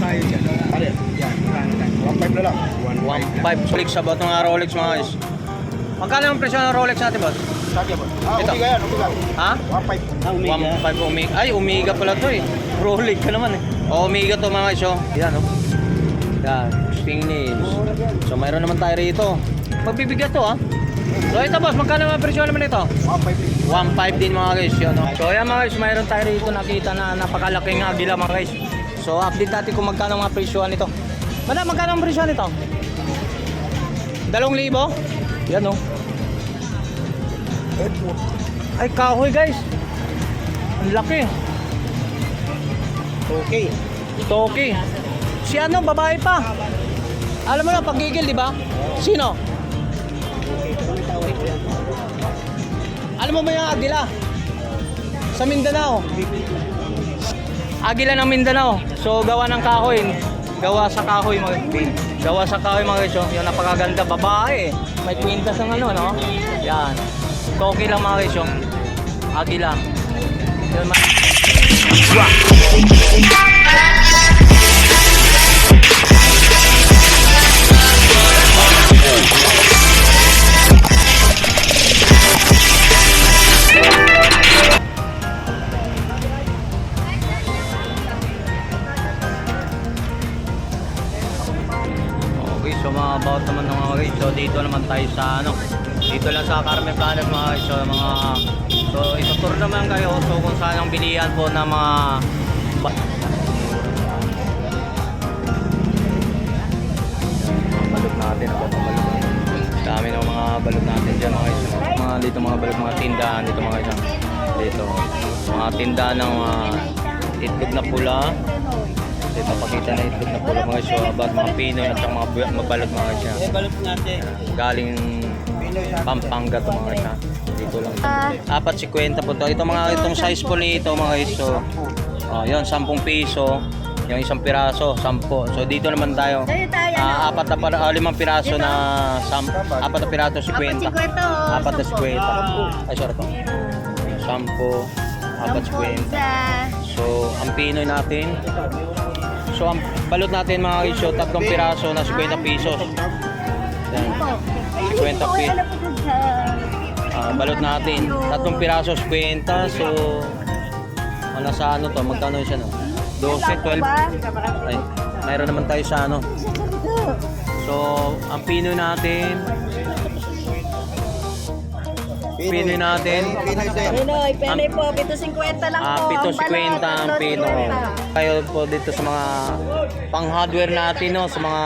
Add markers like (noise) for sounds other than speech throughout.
tayo dyan. Pare, yan. One five na lang. One 1.5 Rolex about ng mga Rolex mga guys. Magkano ang presyo ng Rolex natin boss? Sabi mo. Ah, Ito. Omega yan, Omega. Ha? One five. 1.5 Omega. Ay, Omega pala to eh. Rolex ka naman eh. O, Omega to mga guys oh. Yan oh. Yan, stainless. So mayroon naman tayo rito. Magbibigat to ah. So ito boss, magkano ang presyo naman ito? One five. 1.5 din mga guys yun. No? So ayan mga guys, mayroon tayo rito nakita na napakalaking agila mga guys. So update natin kung magkano mga presyoan nito. Madam, magkano ang presyo nito? Dalawang libo? Yan o. Ay kahoy guys. Ang laki. Okay. Toki. Si ano, babae pa. Alam mo na, pagigil, di ba? Sino? Alam mo ba yung agila? Sa Mindanao. Agila ng Mindanao. So, gawa ng kahoy. Gawa sa kahoy, mga Gawa sa kahoy, mga guys. Yung napakaganda. Babae. May kwintas ng ano, no? Yan. Toki lang, mga guys. Agila. Yun, mga... so mga about naman ng mga guys. So dito naman tayo sa ano. Dito lang sa Carmen Planet mga guys. So mga So itutur naman kayo so kung saan ang bilihan po ng mga balot natin ang balot. Dami ng mga balot natin dyan mga guys. Mga dito mga balot, mga tindahan dito mga guys. Dito. Mga tindahan ng mga itlog na pula. Dito pakita na itlog na pula mga. So about mga Pinoy at mga bu- mga balot mga balot natin. Galing Pampanga to mga ha. Dito lang. Apat si kwenta po to. Ito mga itong size po nito mga. So, oh, yun, 10 piso. Yung isang piraso, 10. So dito naman tayo. Ah, apat na para, ah, limang piraso na sam, apat na piraso 50. Apat na 50. Ay, sorry po. 10, apat 50. So, ang Pinoy natin. So, ang balot natin mga iso, tatlong piraso na 50 pesos. Yan. 50 pesos. Ah, balot natin. Tatlong piraso 50. So, ano sa ano to? Magkano siya no? 12, 12. Ay, mayroon naman tayo sa ano. So, ang Pinoy natin, Pinoy natin, Pinoy din. Pinoy, Pinoy po, 750 lang Ah, po. pito Ang 50 ang balot, pino. 50. Kayo po dito sa mga pang hardware natin no, sa mga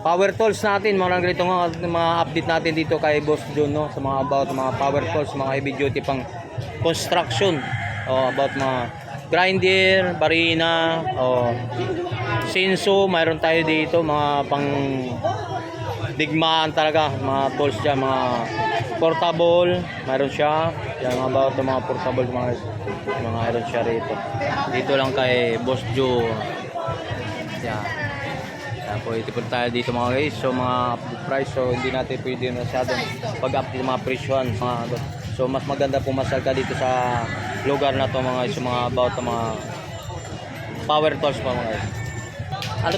power tools natin, mga ganito nga mga update natin dito kay Boss John no, sa mga about mga power tools, mga heavy duty pang construction. O about mga grinder, barina, o sinso, mayroon tayo dito mga pang digmaan talaga, mga tools dyan, mga portable, mayroon siya. Yan, mga the mga portable, mga, mga mayroon siya rito. Dito lang kay Boss Joe. Yan. Po, itipon tayo dito mga guys. So, mga price. So, hindi natin pwede masyadong pag-update mga presyon. Mga, so, mas maganda pumasal ka dito sa lugar na to mga guys. So, mga about mga power tools pa mga guys. Ano?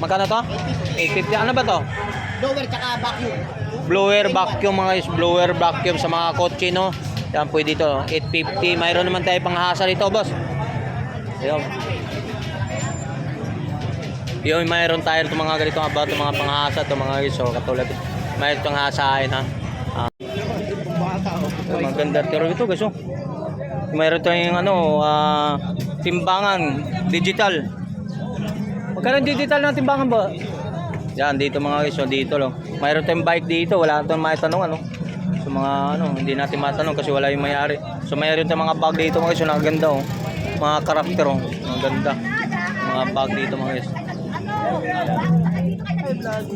Magkano to? 850. Ano ba to? Lower tsaka vacuum. blower vacuum mga guys, blower vacuum sa mga kotse no. Yan pwede dito, 850. Mayroon naman tayo pang hasa dito, boss. Ayun. Yun, mayroon tayo itong mga ganito about itong mga panghasa to mga guys. So, katulad mayroon itong hasain ha. Ah, maganda pero ito guys oh. Mayroon tayong ano, ah, timbangan digital. Magkano yung digital na timbangan ba? Yan dito mga guys, oh, dito lang. Mayroon tayong bike dito, wala tayong maitanong ano. So mga ano, hindi natin matanong kasi wala yung may-ari. So mayroon tayong mga bag dito mga guys, oh, nakaganda oh. Mga karakter oh, mga ganda. Mga bag dito mga guys.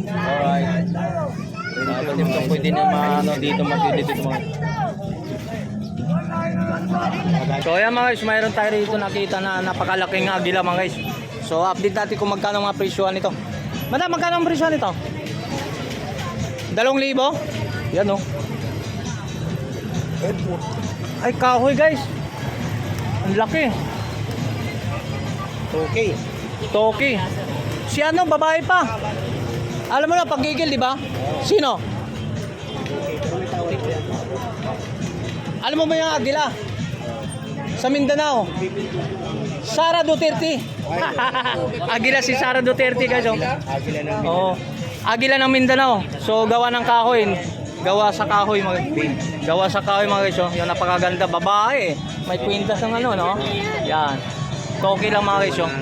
Alright. Dapat dito pwede na ano dito mag dito mga So ayan mga guys, mayroon tayo rito nakita na napakalaking agila mga guys. So update natin kung magkano ang mga presyoan nito. Madam, magkano ang presyo nito? Dalawang libo? Yan oh. Ay kahoy guys. Ang laki. Okay. Toki. Si ano, babae pa. Alam mo na, paggigil, di ba? Sino? Alam mo ba yung agila? Sa Mindanao. Sara Duterte. (laughs) agila si Sara Duterte guys. Oh. Agila ng Oo. Agila ng Mindanao. So gawa ng kahoy. Gawa sa kahoy mga Gawa sa kahoy mga guys. oh. Yung napakaganda babae. May kwintas ng ano no. Yan. Toki lang mga guys. oh.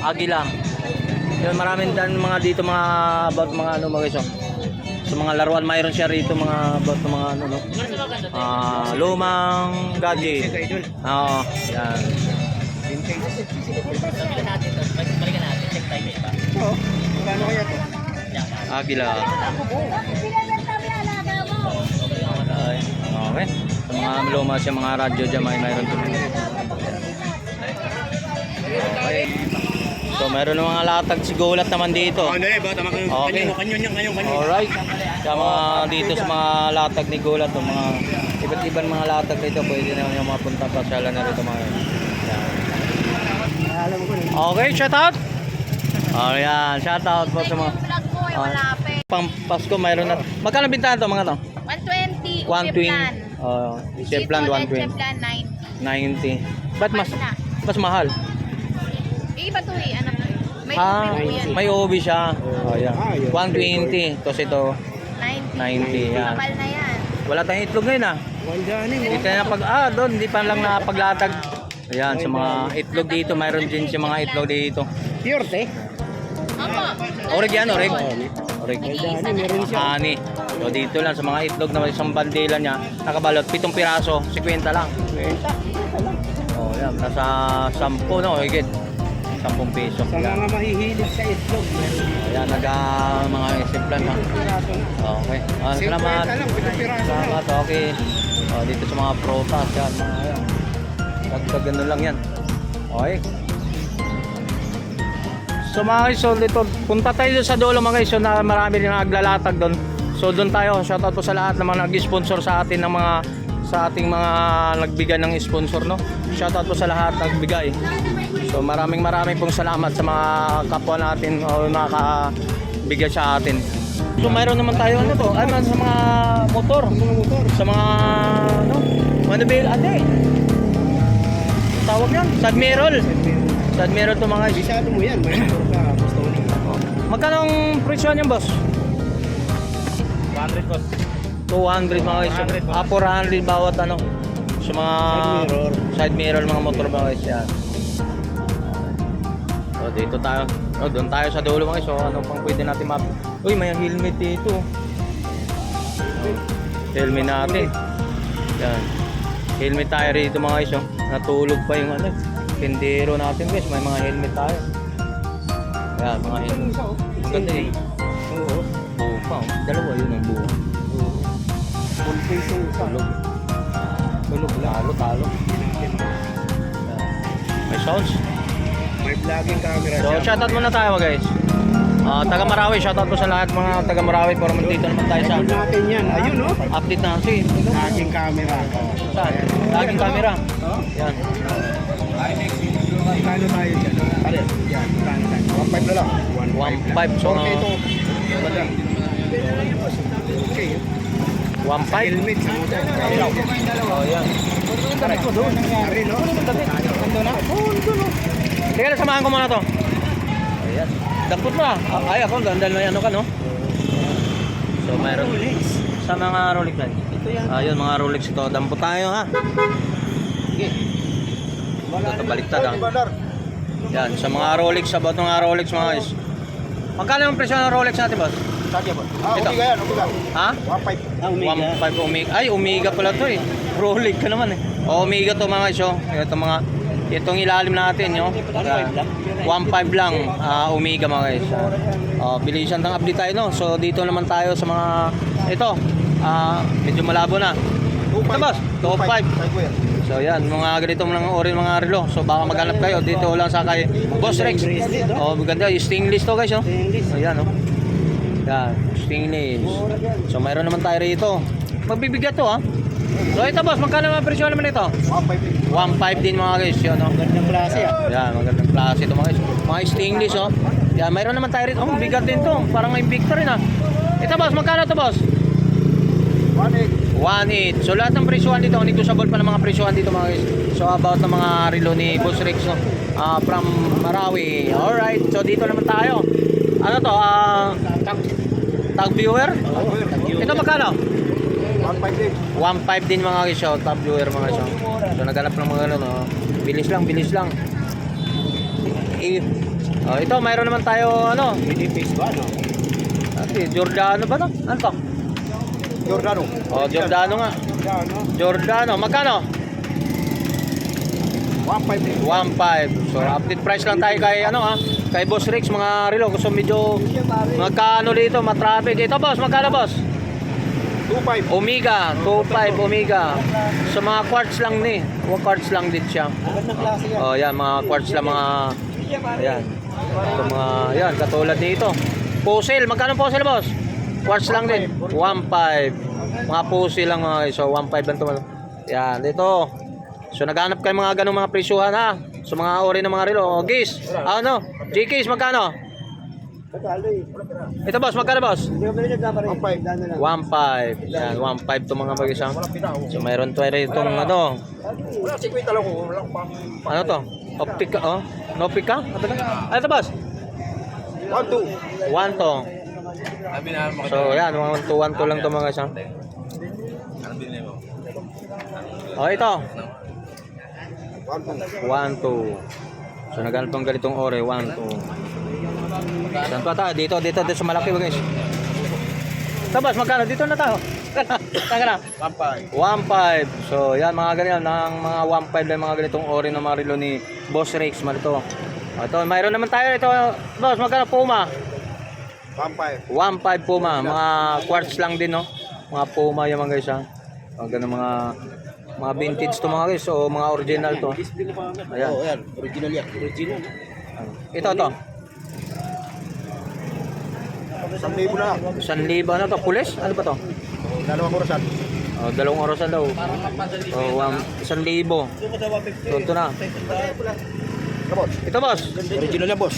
Agila. Yun maraming dan mga dito mga about mga ano mga guys. oh. Sa mga laruan mayroon siya rito mga about mga ano no. Ah, lumang gadget. Oo. Yan. Oo. Paano kaya to? Agila. Ay, okay. Sa mga luma siya mga radyo dyan, may mayroon din. Okay. So, mayroon ng mga latag sigulat naman dito. Oh, dali ba? Tama kayo. Okay. Kanyo, kanyo niya, kanyo, kanyo. Alright. Sa mga dito sa mga latag ni Gulat, mga iba't ibang mga latag dito, pwede na yung mga punta pasyalan na rito mga yan. Alam ko. Okay, shout out. Oh, yan. Shout out po sa mga Vlog eh, malapit. pang Pasko mayroon na. Magkano bintahan to mga to? 120. One Uche twin. plan. Oh, twin. Uche plan 90. 90. Ba't mas mas mahal? Eh, iba to eh. Ano, may Ah, yan. may OB siya. Oh. Ah, yun. 120. Tapos ito 90. 90 yan. Kapal na yan. Wala tayong itlog ngayon ah. Hindi tayo na pag ah doon, hindi pa lang napaglatag. Ayan, sa mga itlog dito, mayroon din sa mga itlog dito. Pure, te. Orig yan, orig. Orig. Ani. So dito lang sa mga itlog na may isang bandila niya, nakabalot, pitong piraso, 50 lang. Oh, yan, nasa 10 no, higit. 10 piso. Sa mga mahihilig sa itlog, meron. Ayan, naga mga isimplan na. Na. Okay. Ah, salamat. 50 lang, pitong piraso na. Salamat, okay. Oh, dito sa mga protas yan, mga yan. Dagdag ganun lang yan. Okay. So mga guys, so dito, punta tayo sa dulo mga guys, so na marami rin naglalatag doon. So doon tayo, shoutout po sa lahat ng mga nag-sponsor sa atin ng mga sa ating mga nagbigay ng sponsor no. Shoutout po sa lahat nagbigay. So maraming maraming pong salamat sa mga kapwa natin o nakabigay sa atin. So mayroon naman tayo ano to, ay man sa mga motor, Mga motor. sa mga ano, manabil ate. Tawag yan, sa Admiral. Sa Admiral to mga guys. Bisado mo yan, may (clears throat) motor ka. Gusto mo Magkano ang presyo niyan, boss? 100 boss. 200 mga guys. 400 ba? Ah, 400 bawat ano. Sa mga Side mirror. side mirror mga motor mga guys yan. So dito tayo. Oh, doon tayo sa dulo mga guys. So ano pang pwede natin map. Uy, may helmet dito. Oh, helmet natin. Yan. Helmet tayo rito mga guys. Oh. Natulog pa yung ano. Pendero natin guys. May mga helmet tayo. Yan, mga helmet. Ang ganda eh. Oo. Buo pa. Oh. Dalawa yun ang buo. Full face yung isa. Tulog. Tulog. Talo, talo. Yan. May sounds. May vlogging camera So, shoutout muna tayo guys. Ah, taga Marawi, shoutout po sa lahat mga taga Marawi para dito naman tayo sa natin yan. Ayun, no? update na kasi. Vlogging camera. Saan? Laging camera. Oh? Yan. Kano tayo dyan? Pare, yan. Kano tayo? 1.5 na lang. 1.5. So, Okay, uh, ito. Okay. 1.5. Helmet. Oh, yan. Doon. Pare, no? Ando na? Oo, ando na. Teka samahan ko muna to. Ayan. Dampot mo ah. Ay, ako, ganda na ano ka, no? So, mayroon. Rolex. Sa mga Rolex lang. Ito yan. Ayun, mga Rolex ito. Dampot tayo, ha? Sige. Ito, baliktad, ah. Yan, sa mga Rolex, about ng mga Rolex, mga guys. Magkano yung presyo ng Rolex natin, boss? Sakya ba? Ah, Ito. Omega yan, Omega. Ha? 1.5. Ah, 1.5 Omega. Ay, Omega pala to eh. Rolex ka naman eh. O, Omega to mga guys, oh. Ito mga, itong ilalim natin, yo. 1.5 lang, ah, Omega mga guys. Ah, bilisan ng update tayo, no? So, dito naman tayo sa mga, ito, ah, medyo malabo na. Ito, boss, 2.5. So yan, mga ganito mga ori mga relo. So baka maghanap kayo dito lang sa kay Boss Rex. Oh, maganda yung stainless to guys, oh. Ayan, oh. Yan, stainless. So mayroon naman tayo rito. Magbibigat to, ha. So ito boss, magkano ang presyo naman ito? 1.5. 1.5 din mga guys, yun, no? Gandang klase ah. Yan, magandang klase ito mga guys. Mga stainless, oh. Yan, mayroon naman tayo rito. Oh, bigat din to. Parang Invicta rin, ah. Ito, boss, magkano to, boss? 1.8. 1.8. So, lahat ng presyuhan dito, negotiable pa ng mga presyuhan dito, mga guys. So, about ng mga relo ni Boss Rex, no? Ah, from Marawi. Alright, so dito naman tayo. Ano to? Ah, tag viewer? Ito magkano? 1.5 din. 1.5 din mga guys, oh, top viewer mga guys. oh. So naghanap ng mga ano, no? bilis lang, bilis lang. Oh, ito, mayroon naman tayo, ano, Mini face ba no? ate, Giordano ba to? Ano to? Giordano. Oh, Giordano nga. Giordano. Giordano, magkano? 1.5 din. 1.5. So, update price lang tayo kay, ano ha, kay Boss Rex, mga relo. Gusto medyo, magkano dito, matraffic. Ito, boss, magkano, boss? 2.5. Omega, 2.5 Omega. So, mga quartz lang ni. O, quartz lang din siya. Gandang klase yan. Oh, yan mga quartz lang mga ayan. Ito mga yan katulad nito. Puzzle, magkano puzzle boss? Quartz lang din. 1.5. Mga puzzle lang mga guys. so 1.5 lang to. Yan, dito. So naghanap kayo mga ganung mga presyuhan ha. So mga ori ng mga relo. Oh, gis. Ano? G-case magkano? Ito boss, magkano boss? 1.5. Dano lang. 1.5. Yan, 1.5 to mga pita. So mayroon tayo rito ano, Wala 50 lang ko. Wala pang. ano to? Optica, oh? Nopika? Ano ba? Ano to boss? 1.2. 1 to. So yan, mga 1 to 1 to lang to mga ha? Oh, ito. 1.2. 1 to. So naghanap ng ganitong ore, 1 to. Saan pa tayo? Dito, dito, dito sa malaki guys. Tabas, magkano? Dito na tayo. Taka na. 1.5. 1.5. So, yan mga ganyan, ng mga 1.5 lang mga ganitong ori ng mga relo ni Boss Rex. Malito. Ito, mayroon naman tayo ito. Boss, magkano Puma? 1.5. 1.5 Puma. Mga quartz lang din, no? Mga Puma yung mga guys, ha? Mga ganun mga mga vintage to mga guys. O mga original to. Ayan. Oh, yan. Original yan. Original. Ito, to. 1,000 na lang. 1,000. Ano to? Pulis? Ano ba to? Dalawang orasan. Oh, dalawang orasan daw. Oh, um, 1,000. Ito na. Kapot. Ito, boss. Original yan, boss.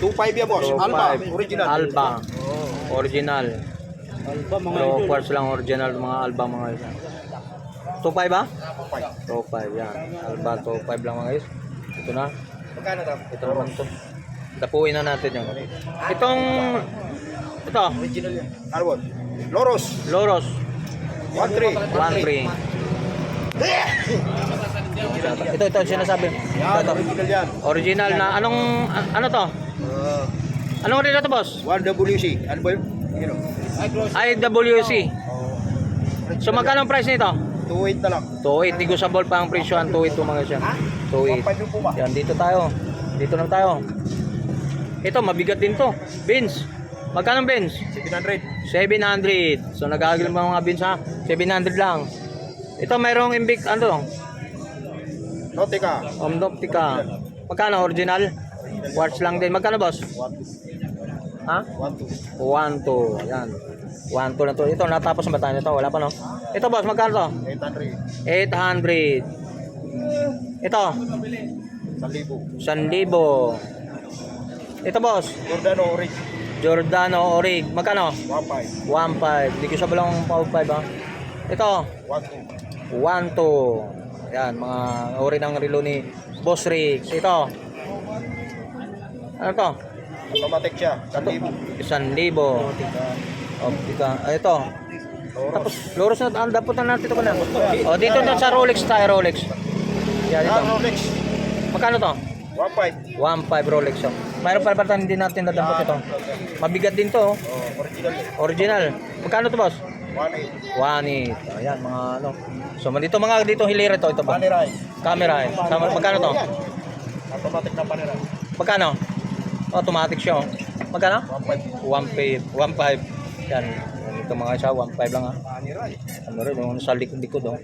2.5 yan, boss. 2.5. Alba. Original. Alba. Original. Alba, Pero quartz lang original mga Alba mga guys. 2.5 ba? 2.5 yan. Alba 2.5 lang mga guys. Ito na. Magkano to? Ito naman to. Tapuin na natin yan. Itong ito, Original yan. Ano, boss? Loros. Loros 1.3. 1.3. Ito ito sinasabi. Ito, ito. original yan. Original na anong ano to? Uh, Anong rin na to boss? 1WC. Ano ba yun? Yun. IWC. So magkano ang price nito? 2.8 na lang. 2.8 negotiable pa ang presyo ang 2.8 to mga siya. 2.8. 1.5 yung puma. Yan, dito tayo. Dito na tayo. Ito, mabigat din to. Beans. Magkano ang beans? 700. 700. So, nagagaling ba mga beans ha? 700 lang. Ito, mayroong imbic, ano to? Nautica. Omnoptica. Magkano? Original? Quartz lang din. Magkano, boss? 1.2. Ha? 1.2. 1, 2. Yan. 1, 2 na to. Ito, natapos na ba tayo nito? Wala pa, no? Ito, boss, magkano to? 800. 800. Ito, 1,000. 1,000. Ito, boss. Giordano Orange. Giordano Orig. Magkano? 1.5. 1.5. Hindi ko siya balang 5 ha. Ito, 1.2. 1.2. Yan, mga ori ng relo ni Boss Riggs. Ito. Ano to? Automatic siya. Ito. 1,000. 1,000. Optica. Ah, ito. Tapos, Loros na, ang dapat na natin ito ka na. O, dito na sa Rolex tayo, Rolex. Yan, Ah, ito. Rolex. Magkano to? 1.5. 1.5 Rolex. Oh. Mayroon pa pa hindi natin nadampot ito. Mabigat din to. oh. Oh, original. Original. Magkano to, boss? 1.8. 1.8. Ayan, mga ano. So, dito mga dito hilira to. Ito pa. Panerai. Camera eh. Sama, magkano to? Automatic na panerai. Magkano? Automatic siya. oh. Magkano? 1.5. 1.5. 1.5. Yan. Yan, Ito mga siya, 1.5 lang ha. Panerai. Ano rin, yung sa likod, likod oh.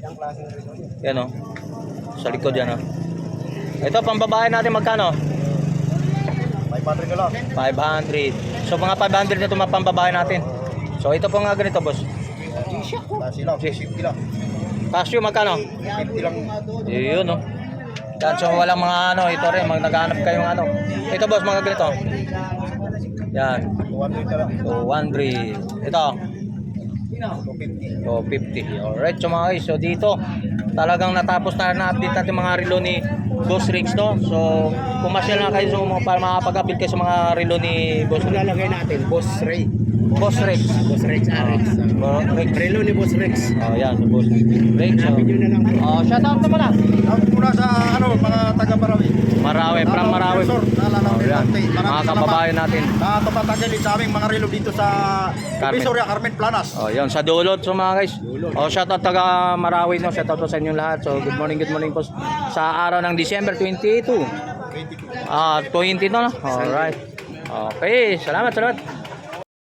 Yan oh. Sa likod yan oh. Ito, pambabae natin magkano? 500 na lang. 500. So, mga 500 na ito mga pambabae natin. So, ito po nga ganito, boss. Klase lang. 50 lang. Casio magkano? 50 lang. Yun, no. Yan, so walang mga ano, ito rin, mag naghanap kayong ano. Ito boss, mga ganito. Yan, 200 na lang. 200. Ito, 250. so 50. Alright, so mga guys, so dito, talagang natapos na na-update natin mga relo ni Boss Rix, no? So, pumasyal na kayo so, para makapag-update kayo sa mga relo ni Boss Rix. lalagay natin, Boss Ray. Boss Rex. Boss Rex RX. Boss Rex. Relo ni Boss Rex. Oh, yan, so Boss Rex. Hanapin nyo na lang. Oh, shout out naman na. Ako muna sa ano, mga taga Marawi. Marawi, from Marawi. Sir, naalala Oh, yan. Mga kababayan natin. Na tumatagalin sa aming mga relo dito sa Carmen. Visoria, Carmen Planas. Oh, yan sa dulot so mga guys. Dulot. Oh, shout out taga Marawi no. Shout out po sa inyong lahat. So, good morning, good morning po sa araw ng December 22. 22. Ah, 20 no. no? All right. Okay, salamat, salamat.